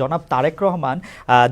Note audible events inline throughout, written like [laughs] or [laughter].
জনাব তারেক রহমান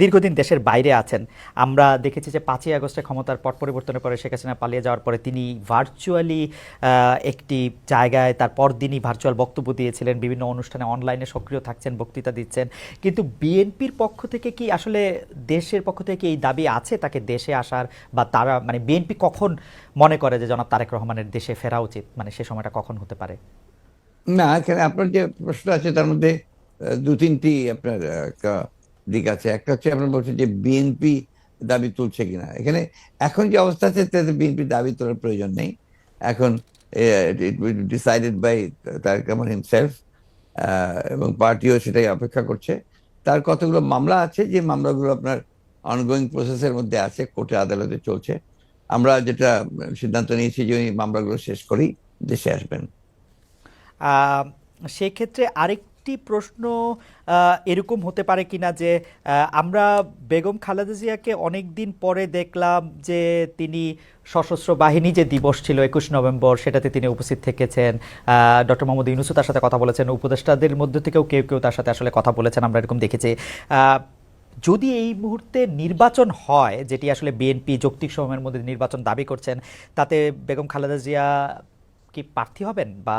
দীর্ঘদিন দেশের বাইরে আছেন। আমরা দেখেছি যে পাঁচই আগস্টে ক্ষমতার পট পরিবর্তনের পরে শেখ হাসিনা পালিয়ে যাওয়ার পরে তিনি ভার্চুয়ালি একটি জায়গায় তার পরদিনই ভার্চুয়াল বক্তব্য দিয়েছিলেন, বিভিন্ন অনুষ্ঠানে অনলাইনে সক্রিয় থাকছেন, বক্তৃতা দিচ্ছেন। কিন্তু বিএনপির পক্ষ থেকে কি আসলে দেশের পক্ষ থেকে এই দাবি আছে তাকে দেশে আসার? বা তারা মানে বিএনপি কখন মনে করে যে জনাব তারেক রহমানের দেশে ফেরা উচিত? মানে সে সময়টা কখন হতে পারে? না, এখানে আপনার যে প্রশ্ন আছে তার মধ্যে দু তিনটি আপনার দিক আছে। একটা হচ্ছে আপনার বলছেন যে বিএনপি দাবি তুলছে কিনা। এখানে এখন যে অবস্থা আছে, তাতে বিএনপি দাবি তোলার প্রয়োজন নেই। এখন decided by Tarique Rahman himself এবং পার্টিও সেটাই অপেক্ষা করছে। তার কতগুলো মামলা আছে, যে মামলাগুলো আপনার অনগোয়িং প্রসেসের মধ্যে আছে, কোর্টে আদালতে চলছে। আমরা যেটা সিদ্ধান্ত নিয়েছি যে ওই মামলাগুলো শেষ করেই দেশে আসবেন। সেক্ষেত্রে আরেকটি প্রশ্ন এরকম হতে পারে কিনা যে আমরা বেগম খালেদা জিয়াকে অনেক দিন পরে দেখলাম যে তিনি সশস্ত্র বাহিনী যে দিবস ছিল একুশ নভেম্বর, সেটাতে তিনি উপস্থিত থেকেছেন। ডক্টর মোহাম্মদ ইউনুসু তার সাথে কথা বলেছেন। উপদেষ্টাদের মধ্যে থেকেও কেউ কেউ তার সাথে আসলে কথা বলেছেন, আমরা এরকম দেখেছি। যদি এই মুহূর্তে নির্বাচন হয়, যেটি আসলে বিএনপি যৌক্তিক সময়ের মধ্যে নির্বাচন দাবি করছেন, তাতে বেগম খালেদা জিয়া কি প্রার্থী হবেন বা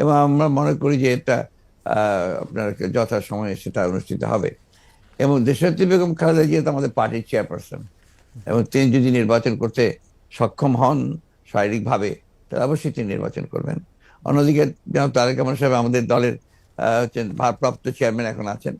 এবং আমরা মনে করি যে এটা আপনার যথা সময়ে সেটা অনুষ্ঠিত হবে। এবং দেশাত্রী বেগম খালেদা জিয়া তো আমাদের পার্টির চেয়ারপারসন এবং তিনি যদি নির্বাচন করতে সক্ষম হন শারীরিকভাবে, তাহলে অবশ্যই তিনি নির্বাচন করবেন। অন্যদিকে যেমন তারেক রহমান সাহেব আমাদের দলের হচ্ছেন ভারপ্রাপ্ত চেয়ারম্যান এখন আছেন,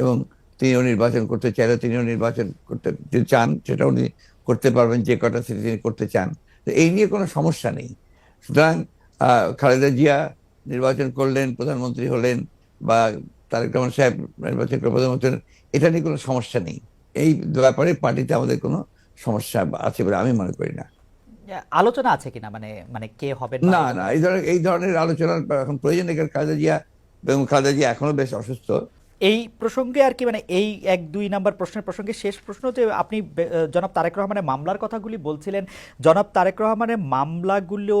এবং তিনিও নির্বাচন করতে চাইলে তিনিও নির্বাচন করতে চান সেটা উনি করতে পারবেন, যে কটা সিটি তিনি করতে চান। তো এই নিয়ে কোনো সমস্যা নেই। সুতরাং খালেদা জিয়া নির্বাচন করলেন প্রধানমন্ত্রী হলেন বা তারেক রহমান সাহেব নির্বাচন করে প্রধানমন্ত্রী এটা নিয়ে কোনো সমস্যা নেই। এই ব্যাপারে পার্টিতে আমাদের কোনো সমস্যা আছে বলে আমি মনে করি না। আলোচনা আছে কিনা? মানে মানে কে হবে না না এই ধরনের এই ধরনের আলোচনার এখন প্রয়োজন নেই খালেদা জিয়া এবং খালেদা জিয়া এখনও বেশ অসুস্থ। এই প্রসঙ্গে আর কি মানে এই এক দুই নাম্বার প্রশ্নের প্রসঙ্গে শেষ প্রশ্ন যে আপনি জনাব তারেক রহমানের মামলার কথাগুলি বলছিলেন। জনাব তারেক রহমানের মামলাগুলো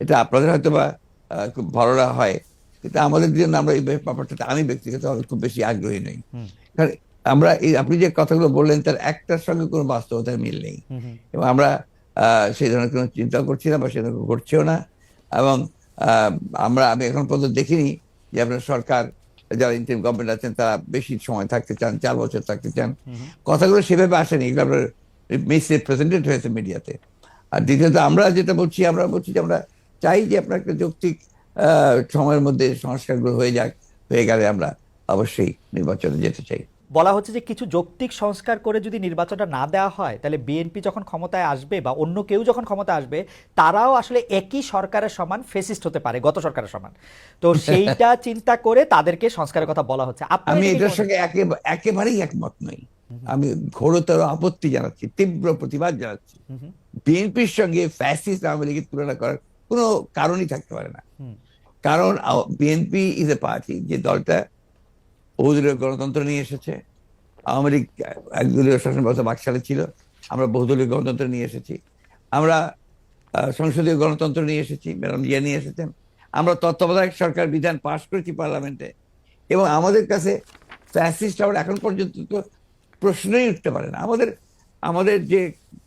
এটা আপনাদের হয়তো বা খুব ভালোরা হয়। কিন্তু আমাদের জন্য আমরা এই ব্যাপারটাতে আমি ব্যক্তিগতভাবে খুব বেশি আগ্রহী নই। কারণ আমরা এই আপনি যে কথাগুলো বললেন তার একটার সঙ্গে কোনো বাস্তবতার মিল নেই। এবং আমরা সেই ধরনের কোনো চিন্তা করছি না বা সে ধরনের করছেও না। এবং আমরা আমি এখন পর্যন্ত দেখিনি যে আপনার সরকার যারা ইন্টারিম গভর্নমেন্ট আছেন তারা বেশি সময় থাকতে চান চার বছর থাকতে চান। কথাগুলো সেভাবে আসেনি এগুলো আপনার মিস রিপ্রেজেন্টেড হয়েছে মিডিয়াতে আর দ্বিতীয়ত আমরা যেটা বলছি আমরা বলছি যে আমরা চাই যে আপনার একটা যৌক্তিক সময়ের মধ্যে সংস্কারগুলো হয়ে যাক হয়ে গেলে আমরা অবশ্যই নির্বাচনে যেতে চাই। বলা হচ্ছে যে কিছু যৌক্তিক সংস্কার করে যদি নির্বাচনটা না দেওয়া হয় তাহলে বিএনপি যখন ক্ষমতায় আসবে বা অন্য কেউ যখন ক্ষমতায় আসবে তারাও আসলে একই সরকারের সমান ফেসিস্ট হতে পারে গত সরকারের সমান। তো [laughs] সেইটা চিন্তা করে তাদেরকে সংস্কারের কথা বলা হচ্ছে। আমি এটা এটার সঙ্গে একেবারেই একমত নই। আমি ঘোরতর আপত্তি জানাচ্ছি তীব্র প্রতিবাদ জানাচ্ছি। বিএনপির সঙ্গে ফ্যাসিস্ট আওয়ামী লীগের তুলনা করার কোনো কারণই থাকতে পারে না। কারণ বিএনপি ইজ এ পার্টি যে দলটা বহুদলীয় গণতন্ত্র নিয়ে এসেছে। আওয়ামী লীগ একদলীয় শাসন ব্যবস্থা বাকশালে ছিল আমরা বহুদলীয় গণতন্ত্র নিয়ে এসেছি। আমরা সংসদীয় গণতন্ত্র নিয়ে এসেছি ম্যাডাম জিয়া নিয়ে এসেছেন। আমরা তত্ত্বাবধায়ক সরকার বিধান পাশ করেছি পার্লামেন্টে। এবং আমাদের কাছে ফ্যাসিস্ট আবার এখন পর্যন্ত তো প্রশ্নই উঠতে পারে না। আমাদের আমাদের যে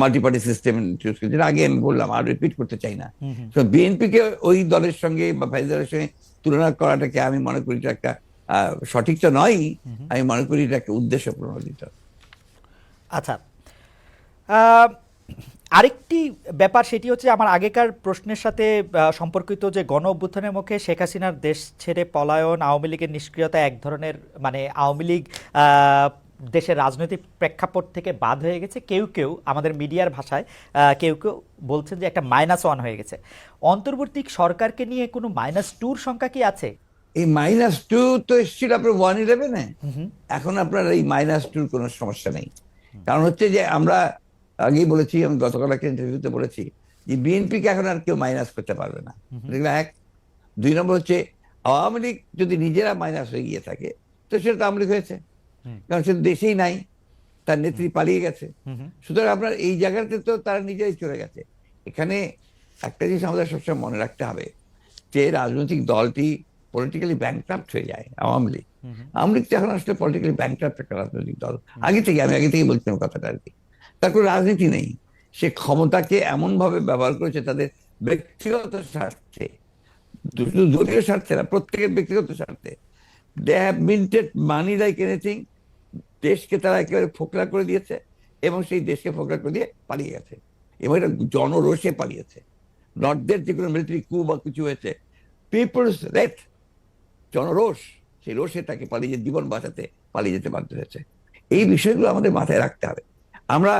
মাল্টি পার্টি সিস্টেম ইন্ট্রোডিউস করেছে। আগে আমি বললাম আর রিপিট করতে চাই না। তো বিএনপিকে ওই দলের সঙ্গে বা ফাইজারের সঙ্গে তুলনা করাটাকে আমি মনে করি এটা একটা সঠিক তো নয় আমি মনে করি এটা একটা উদ্দেশ্য প্রণোদিত। আচ্ছা। আহ, আরেকটি ব্যাপার সেটি হচ্ছে আমার আগেকার প্রশ্নের সাথে সম্পর্কিত যে গণ অভ্যুত্থানের মুখে শেখ হাসিনার দেশ ছেড়ে পলায়ন আওয়ামী লীগের নিষ্ক্রিয়তা এক ধরনের মানে আওয়ামী লীগ আহ, দেশের রাজনৈতিক প্রেক্ষাপট থেকে বাদ হয়ে গেছে। কেউ কেউ আমাদের মিডিয়ার ভাষায় কেউ কেউ বলছেন যে একটা মাইনাস ওয়ান হয়ে গেছে। অন্তর্বর্তী সরকারকে নিয়ে কোনো মাইনাস টুর সংখ্যা কি আছে? এই মাইনাস টু তো এসেছিল আপনার ওয়ান ইলেভেনে এখন আপনার এই মাইনাস টুর কোনো সমস্যা নেই। কারণ হচ্ছে যে আমরা আগেই বলেছি আমি গতকাল একটা ইন্টারভিউতে বলেছি যে বিএনপিকে এখন আর কেউ মাইনাস করতে পারবে না। এক। দুই নম্বর হচ্ছে আওয়ামী লীগ যদি নিজেরা মাইনাস হয়ে গিয়ে থাকে তো সেটা তো আওয়ামী লীগ হয়েছে। কারণ সে দেশেই নাই তার নেত্রী পালিয়ে গেছে। সুতরাং আপনার এই জায়গাতে তো তারা নিজেই চলে গেছে। এখানে একটা জিনিস আমাদের সবসময় মনে রাখতে হবে যে রাজনৈতিক দলটি পলিটিক্যালি ব্যাংক্রাফ্ট হয়ে যায় আওয়ামী লীগ। আওয়ামী লীগ তো এখন আসলে পলিটিক্যালি ব্যাংক্রাফ্ট একটা রাজনৈতিক দল। আগে থেকে আমি আগে থেকে বলছিলাম কথাটা আর কি। তার কোনো রাজনীতি নেই। সে ক্ষমতাকে এমন ভাবে ব্যবহার করেছে তাদের ব্যক্তিগত স্বার্থে। দলীয় স্বার্থে না প্রত্যেকের ব্যক্তিগত স্বার্থে। They have minted money like anything দেশকে তারা একেবারে ফোকলা করে দিয়েছে এবং সেই দেশকে ফোকলা করে দিয়ে পালিয়ে গেছে। এবং এটা জনরোষে পালিয়েছে। নর্থদের যে কোনো মিলিটারি কু বা কিছু হয়েছে পিপলস রেথ জনরোষ সেই রোষে তাকে পালিয়ে জীবন বাঁচাতে পালিয়ে যেতে বাধ্য হয়েছে। এই বিষয়গুলো আমাদের মাথায় রাখতে হবে। আমরা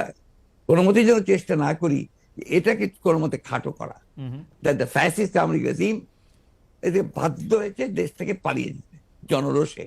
কোনো মতেই যেন চেষ্টা না করি এটাকে কোনো মতে খাটো করা। That the fascist Awami regime এতে বাধ্য হয়েছে দেশ থেকে পালিয়ে যেতে জনরোষে।